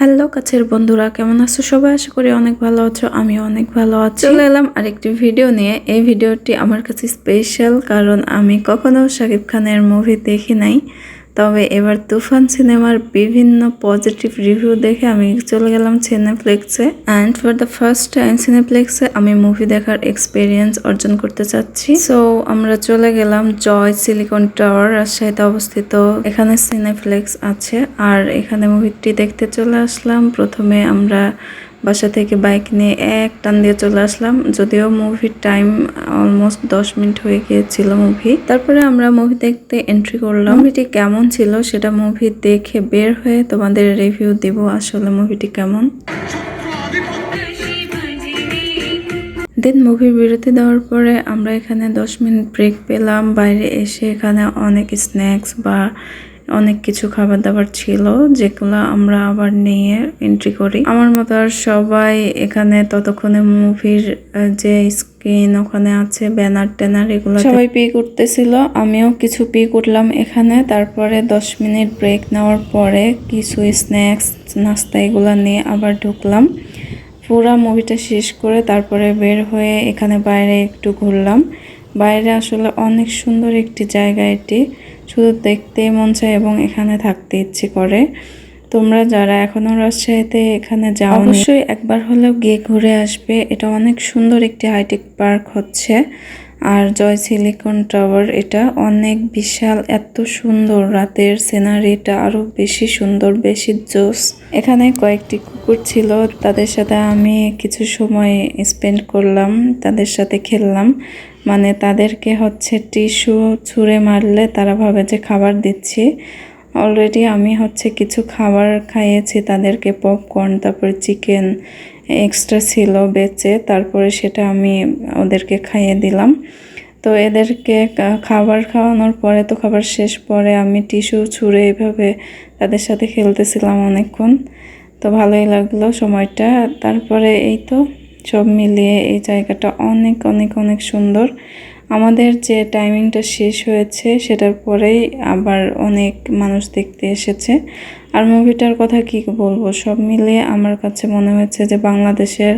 Hello কাছের বন্ধুরা, কেমন আছো সবাই? আশা করি অনেক ভালো আছো আমি অনেক ভালো আছি। চলে এলাম আরেকটি ভিডিও নিয়ে। এই ভিডিওটি আমার কাছে স্পেশাল কারণ আমি কখনো শাকিব খানের মুভি দেখি নাই। তবে এবার তুফান সিনেমার বিভিন্ন পজিটিভ রিভিউ দেখে আমি চলে গেলাম সিনেপ্লেক্সে and for the first time সিনেপ্লেক্সে আমি মুভি দেখার এক্সপিরিয়েন্স অর্জন করতে চাচ্ছি। সো আমরা চলে গেলাম জয় সিলিকন টাওয়ার রাজশাহীতে অবস্থিত। এখানে সিনেপ্লেক্স আছে। আর এখানে মুভিটি দেখতে চলে আসলাম। প্রথমে আমরা বাসা থেকে বাইক নিয়ে এক টান দিয়ে চলে আসলাম। যদিও মুভির টাইম অলমোস্ট দশ মিনিট হয়ে গিয়েছিল মুভি। তারপরে আমরা মুভি দেখতে এন্ট্রি করলাম। মুভিটি কেমন ছিল সেটা মুভি দেখে বের হয়ে তোমাদের রিভিউ দিব আসলে মুভিটি কেমন। দেন মুভির বিরতি দেওয়ার পরে আমরা এখানে দশ মিনিট ব্রেক পেলাম। বাইরে এসে এখানে অনেক স্ন্যাক্স বা অনেক কিছু খাবার দাবার ছিল, যেগুলো আমরা আবার নিয়ে এন্ট্রি করি। আমার মতো আর সবাই এখানে ততক্ষণে মুভির যে স্ক্রিন ওখানে আছে ব্যানার ট্যানার এগুলো সবাই পে করতেছিল, আমিও কিছু পে করলাম এখানে। তারপরে দশ মিনিট ব্রেক নেওয়ার পরে কিছু স্ন্যাক্স নাস্তা এগুলো নিয়ে আবার ঢুকলাম। পুরা মুভিটা শেষ করে তারপরে বের হয়ে এখানে বাইরে একটু ঘুরলাম। বাইরে আসলে অনেক সুন্দর একটি জায়গা এটি। শুধু দেখতে মন চায় এবং এখানে থাকতে ইচ্ছে করে। তোমরা যারা এখনও রাজশাহীতে এখানে যাও অবশ্যই একবার হলেও গিয়ে ঘুরে আসবে। এটা অনেক সুন্দর একটি হাইটেক পার্ক হচ্ছে। আর জয় সিলিকন টাওয়ার, এটা অনেক বিশাল, এত সুন্দর। রাতের সিনারিটা আরও বেশি সুন্দর, বেশি জোস। এখানে কয়েকটি কুকুর ছিল, তাদের সাথে আমি কিছু সময় স্পেন্ড করলাম, তাদের সাথে খেললাম। মানে তাদেরকে হচ্ছে টিস্যু ছুঁড়ে মারলে তারা ভাবে যে খাবার দিচ্ছি। অলরেডি আমি হচ্ছে কিছু খাবার খাইয়েছি, তাদেরকে পপকর্ন তারপরে চিকেন এক্সট্রা ছিল বেঁচে, তারপরে সেটা আমি ওদেরকে খাইয়ে দিলাম। তো এদেরকে খাবার খাওয়ানোর পরে তো খাবার শেষ পরে আমি টিস্যু ছুঁড়ে এভাবে তাদের সাথে খেলতেছিলাম অনেকক্ষণ। তো ভালোই লাগল সময়টা। তারপরে এই তো সব মিলিয়ে এই জায়গাটা অনেক অনেক অনেক সুন্দর। আমাদের যে টাইমিংটা শেষ হয়েছে, সেটার পরেই আবার অনেক মানুষ দেখতে এসেছে। আর মুভিটার কথা কি বলব? সব মিলিয়ে আমার কাছে মনে হয়েছে যে বাংলাদেশের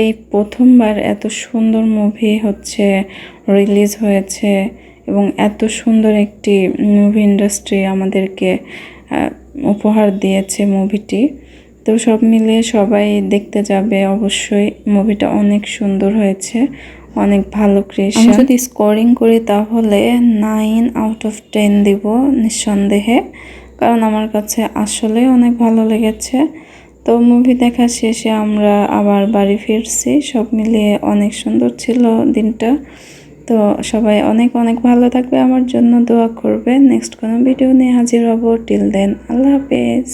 এই প্রথমবার এত সুন্দর মুভি হচ্ছে রিলিজ হয়েছে এবং এত সুন্দর একটি মুভি ইন্ডাস্ট্রি আমাদেরকে উপহার দিয়েছে মুভিটি। তো সব মিলিয়ে সবাই দেখতে যাবে। অবশ্যই মুভিটা অনেক সুন্দর হয়েছে, অনেক ভালো ক্রিয়েশন যদি স্কোরিং করি তাহলে নাইন আউট অফ টেন দিব নিঃসন্দেহে, কারণ আমার কাছে আসলে অনেক ভালো লেগেছে। তো মুভি দেখা শেষে আমরা আবার বাড়ি ফিরছি, সব মিলিয়ে অনেক সুন্দর ছিল দিনটা। তো সবাই অনেক অনেক ভালো থাকবে, আমার জন্য দোয়া করবে। নেক্সট কোনো ভিডিও নিয়ে হাজির হব। টিল দেন আল্লাহ হাফেজ।